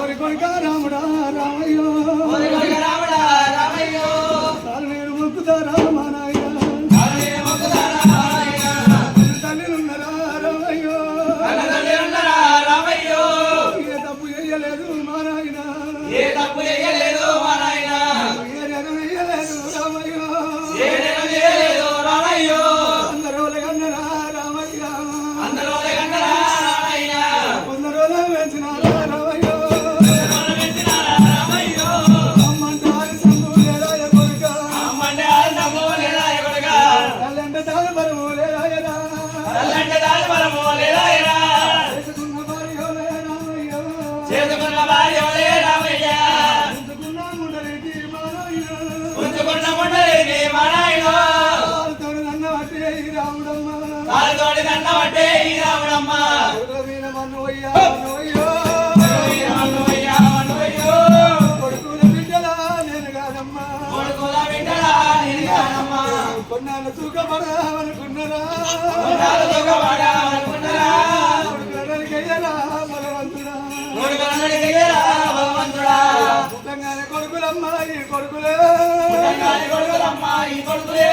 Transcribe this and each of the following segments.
ఓరి కొడుకా రాముడా రామయ్యో. నేను మొక్కుతా రామా రావటే రావడమ్మా కొన్నాళ్ళు తూకపడాలనుకున్నారా కొన్నాళ్ళు తూకపడాలనుకున్నారా కొడుకులకి అయ్యరా బలవంతుడా కొడుకులకి అయ్యరా బలవంతుడా? పుట్టంగానే కొడుకులమ్మాయి కొడుకులే. పుట్టంగానే కొడుకులమ్మాయి కొడుకులే.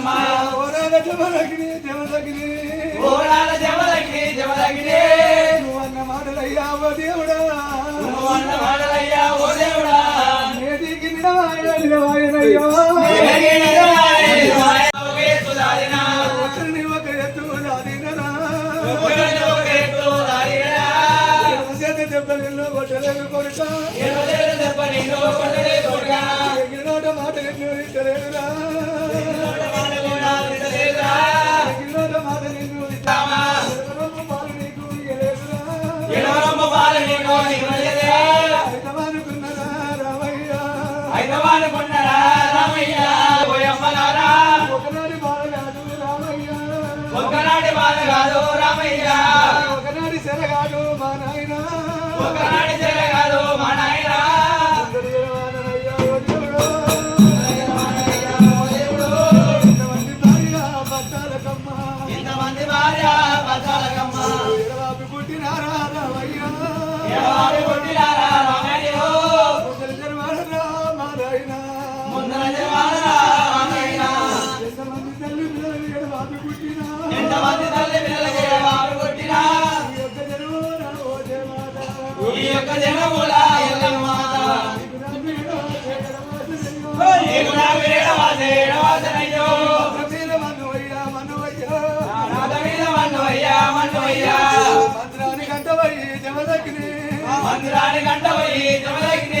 అమ్మా ఓరాల జమలగ్ని జమలగ్ని ఓరాల జమలగ్ని జమలగ్ని నువ్వన్న మాటలయ్యా ఓ దేవుడా. నువ్వన్న మాటలయ్యా ఓ దేవుడా నేటికి పాల్గొండరా రామయ్య పోయమ్మలారా ఒకనాటి బాధ కాదు రామయ్య. ఒకనాటి బాధ కాదు రామయ్య. ఒకనాటి సెర కాదు మా నాయన. ఒకనాటి సెర ఎంతమంది తల్లి పిల్లలకి ఎడబాటు కొట్టినా ఈ యొక్క జనముల ఎల్లమ్మ నీకు నాకు ఏడవాస ఏడవాసనయ్యో మందిరానికి జమదగ్ని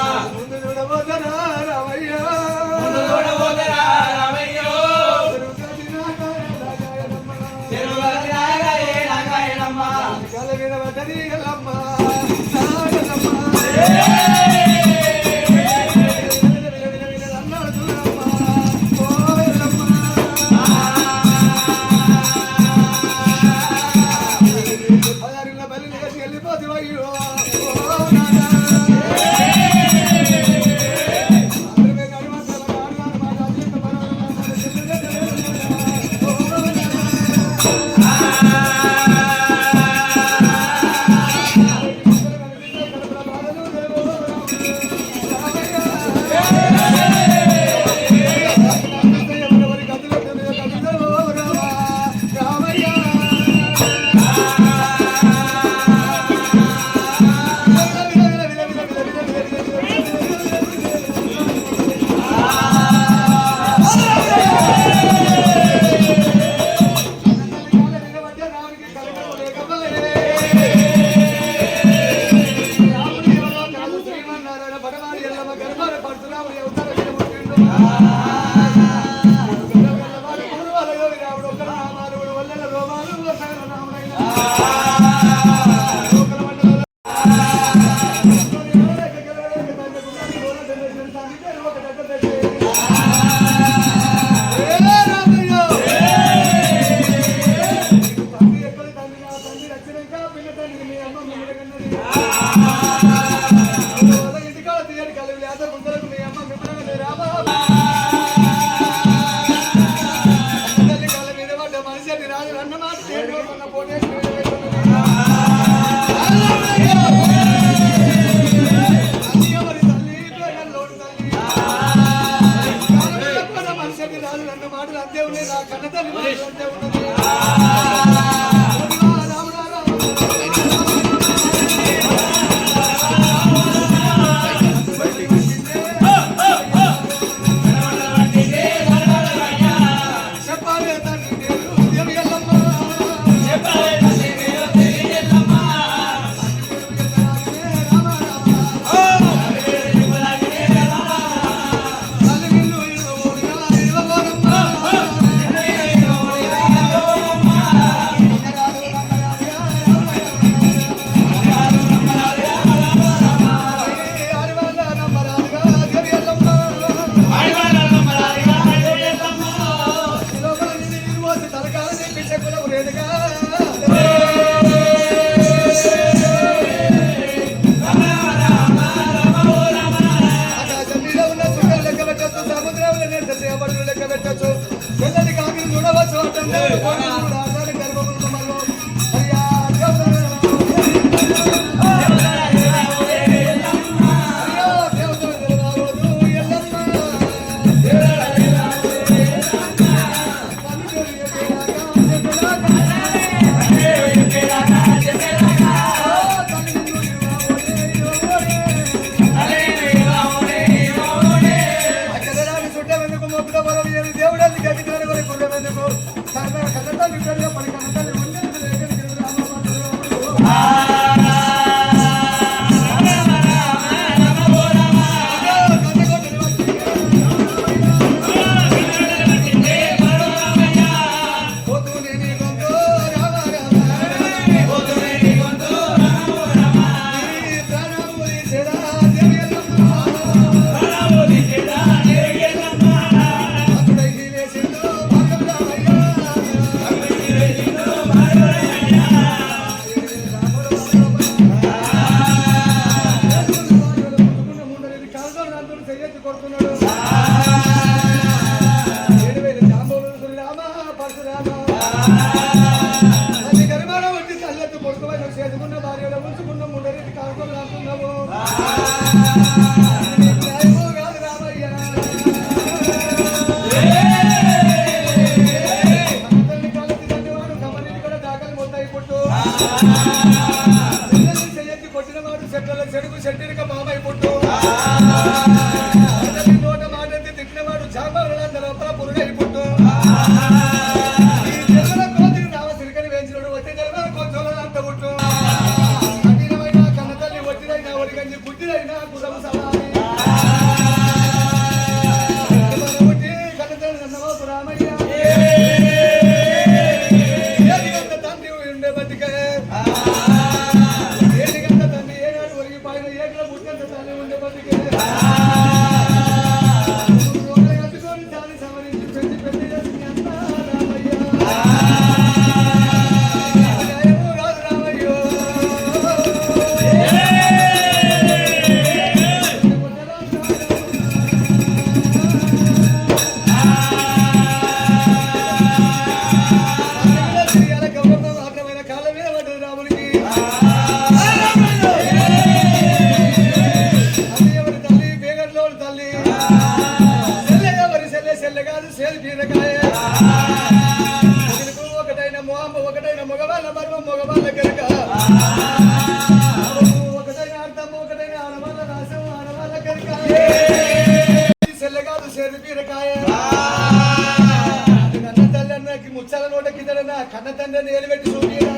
¡Vamos! పరశురామ. ராமையா చేదు బీరకాయ. ఒకటైన మోహమ్మ ఒకటైన మగవాళ్ళ మర్మం మగవాళ్ళ కనుక ఒకటైన అర్థం ఒకటైన ఆడవాళ్ళ రాసం ఆడవాళ్ళ కనుక సెల్లగాదు చేదు బీరకాయ. కన్న తల్లన్నకి ముచ్చాల నోట కిందన కన్న తండ్రిని ఏలిపెట్టి చూపిరా.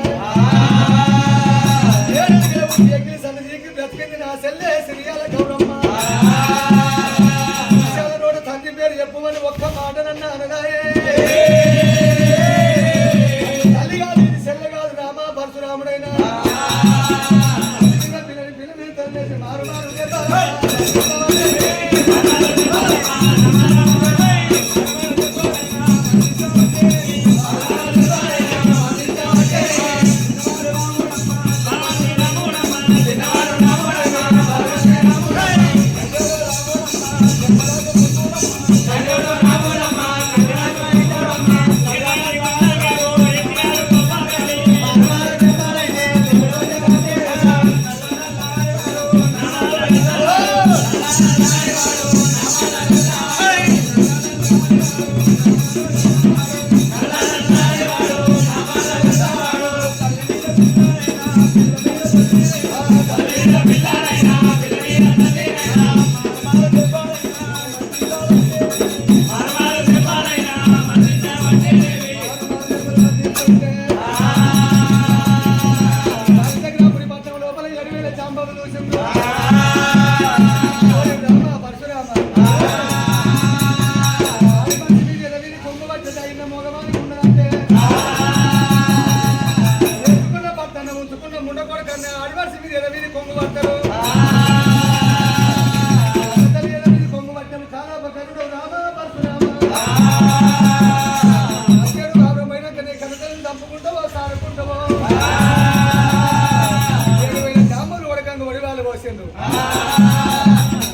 చేసిండు.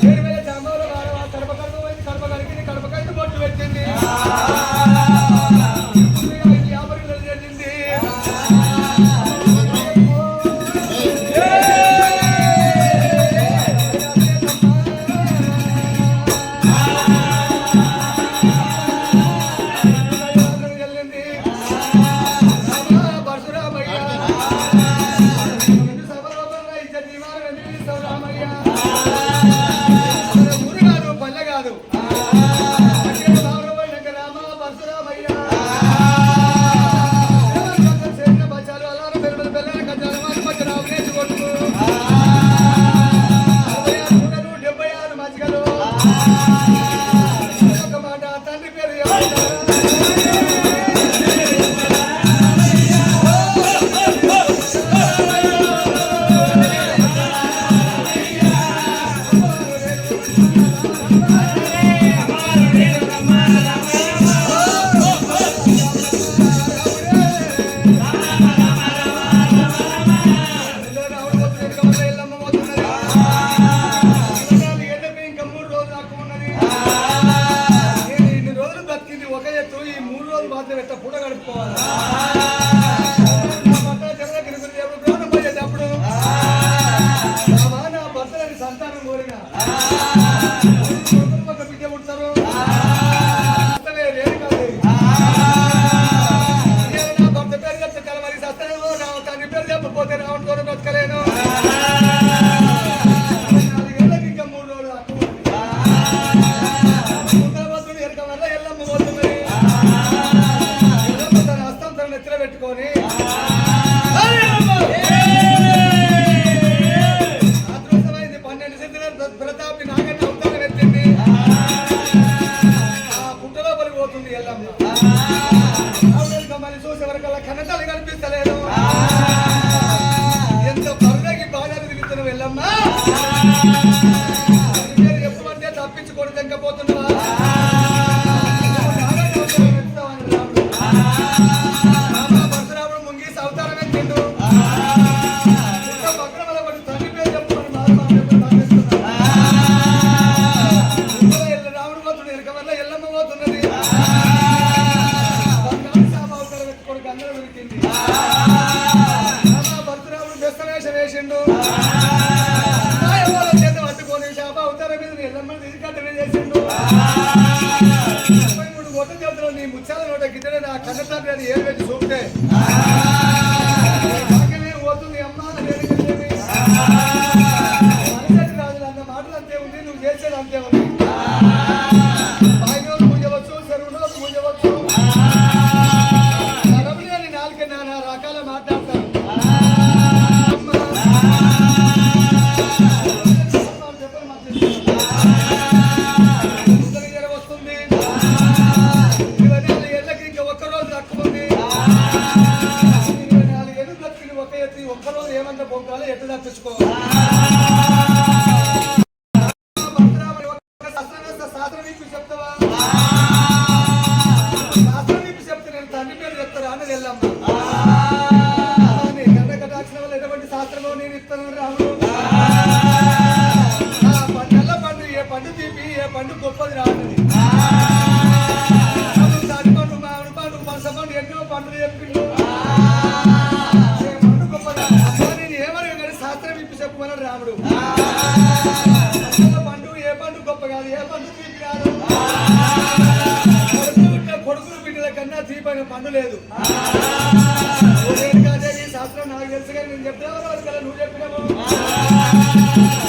ఏడు వేల జాంబాలో కడప కడుపు కడప కడిగింది కడప కడుపు బొట్టు పెట్టింది. ఉంటే. మందు లేదు. శాస్త్రం నాకు తెలుసు కానీ నేను చెప్పినా నువ్వు చెప్పినావు.